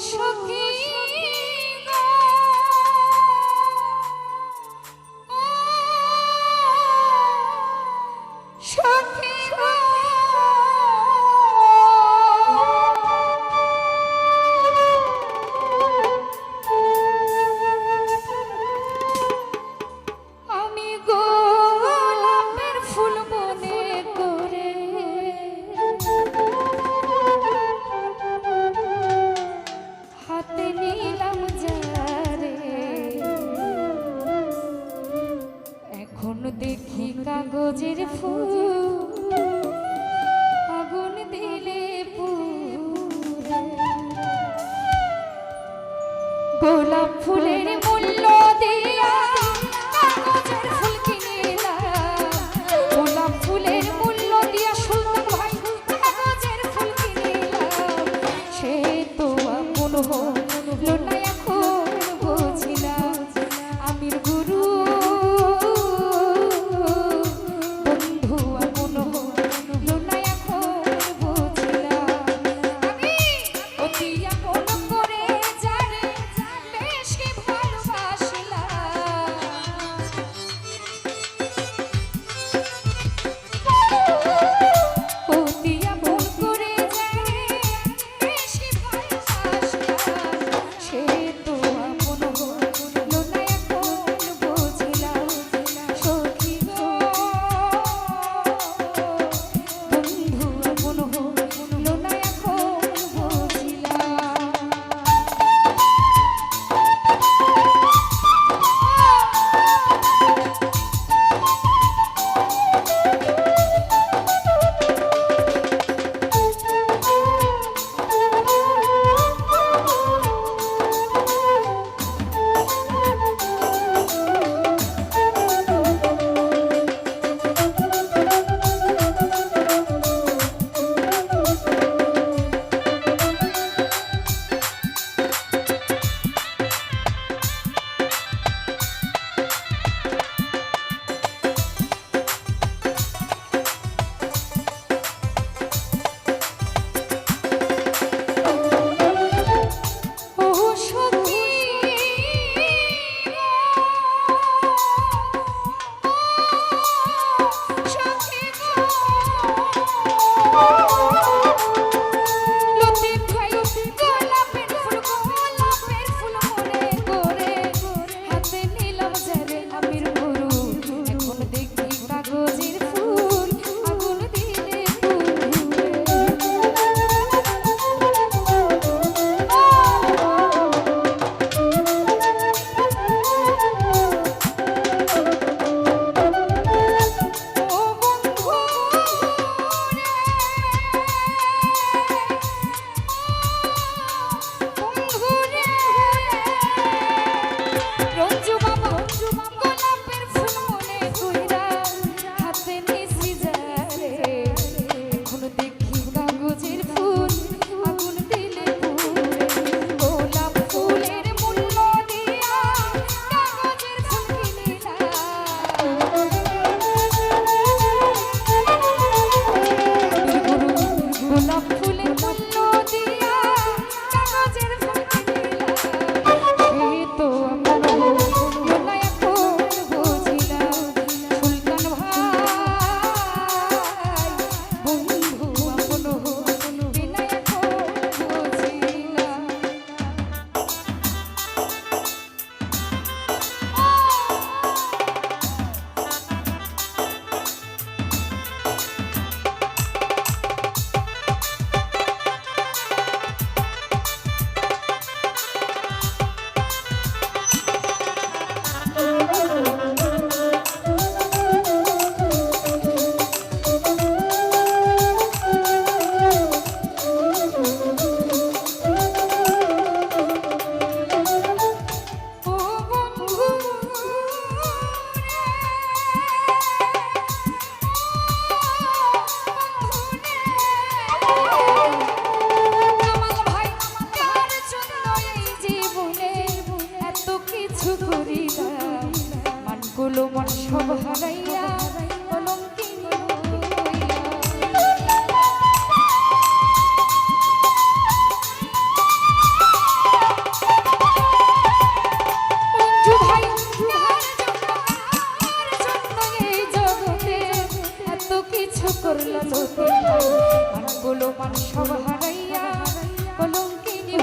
সখী দেখি কাগজের ফুল আগুন দিলে গোলাপ ফুলের মূল্য দিয়ে করল লোকে প্রাণগুলো মান সব হারাইয়া কলঙ্কিনী